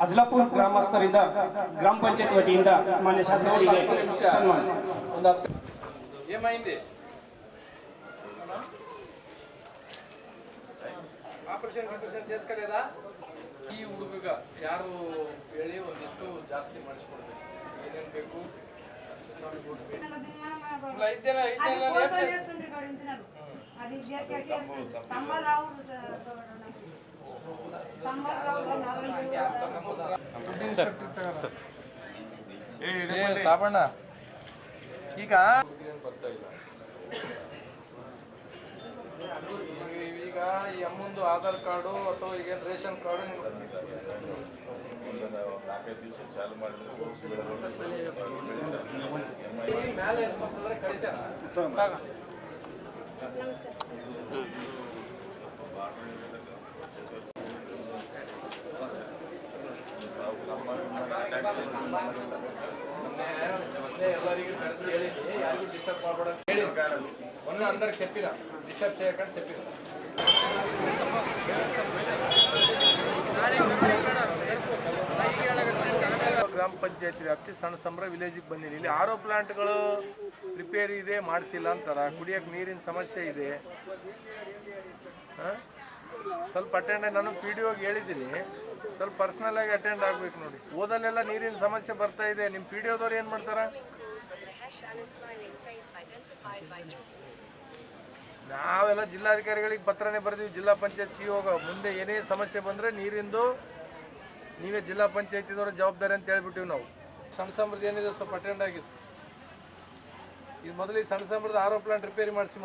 ಅಜ್ಲಾಪುರ್ ಗ್ರಾಮಸ್ಥರಿಂದ ಗ್ರಾಮ ಪಂಚಾಯತ್ ವತಿಯಿಂದ ಮಾನ್ಯ ಶಾಸಕರಿಗೆ ಸನ್ಮಾನ ಒಂದು ಹತ್ತು ఏమైంది ಆಪರೇಷನ್ ಗಿಪರೇಷನ್ చేసుకోలేదా ಈ ಹುಡುಗ ಯಾರು ಹೇಳಿ ಒಂದಿಷ್ಟು ಜಾಸ್ತಿ ಮಾಡಿಸ್ಕೊಡ್ಬೇಕು ಏನೇನು ಬೇಕು ಇಲ್ಲ, ಐದ್ ದಿನ ಐದ್ ದಿನ ಸಾಬಣ್ಣ. ಈಗ ಬರ್ತಾ ಇಲ್ಲ ಈಗ- ಈ ಅಮ್ಮಂದು ಆಧಾರ್ ಕಾರ್ಡು ಅಥವಾ ಈಗ ರೇಷನ್ ಕಾರ್ಡು ಕಳಿಸ್ಯಾರ ಗ್ರಾಮ ಪಂಚಾಯತ್ ವ್ಯಾಪ್ತಿ ಸಣ್ಣ ಸಂಬ್ರ ವಿಲೇಜಿಗೆ ಬಂದಿದೆ. ಇಲ್ಲಿ ಆರೋ ಪ್ಲಾಂಟ್ಗಳು ರಿಪೇರಿ ಇದೆ, ಮಾಡಿಸಿಲ್ಲ ಅಂತಾರ. ಕುಡಿಯೋಕೆ ನೀರಿನ ಸಮಸ್ಯೆ ಇದೆ. ಹಾಂ? ಸ್ವಲ್ಪ ಅಟೆಂಡ್ ನಾನು ಪಿ ಡಿ ಓಗೆ ಹೇಳಿದ್ದೀನಿ. ಸ್ವಲ್ಪ ಪರ್ಸ್ನಲ್ ಆಗಿ ಅಟೆಂಡ್ ಆಗ್ಬೇಕು ನೋಡಿ. ಓದಲ್ಲೆಲ್ಲ ನೀರಿನ ಸಮಸ್ಯೆ ಬರ್ತಾ ಇದೆ. ನಿಮ್ಮ ಪಿ ಡಿ ಓದವ್ರು ಏನು ಮಾಡ್ತಾರ? ನಾವೆಲ್ಲ ಜಿಲ್ಲಾಧಿಕಾರಿಗಳಿಗೆ ಪತ್ರನೇ ಬರೆದೀವಿ. ಜಿಲ್ಲಾ ಪಂಚಾಯತ್ ಸಿ ಹೋಗ ಮುಂದೆ ಏನೇ ಸಮಸ್ಯೆ ಬಂದರೆ ನೀರಿಂದು ನೀವೇ ಜಿಲ್ಲಾ ಪಂಚಾಯತಿದವ್ರ ಜವಾಬ್ದಾರಿ ಅಂತ ಹೇಳ್ಬಿಟ್ಟಿವಿ ನಾವು. ಸಣ್ಣ ಸಮೃದ್ಧಿ ಏನಿದೆ ಸ್ವಲ್ಪ ಅಟೆಂಡ್ ಆಗಿತ್ತು ಇದು ಮೊದಲಿಗೆ ಸಣ್ಣ ಸಮೃದ್ಧ ಆರೋ ಪ್ಲಾಂಟ್ ರಿಪೇರಿ ಮಾಡಿಸಿ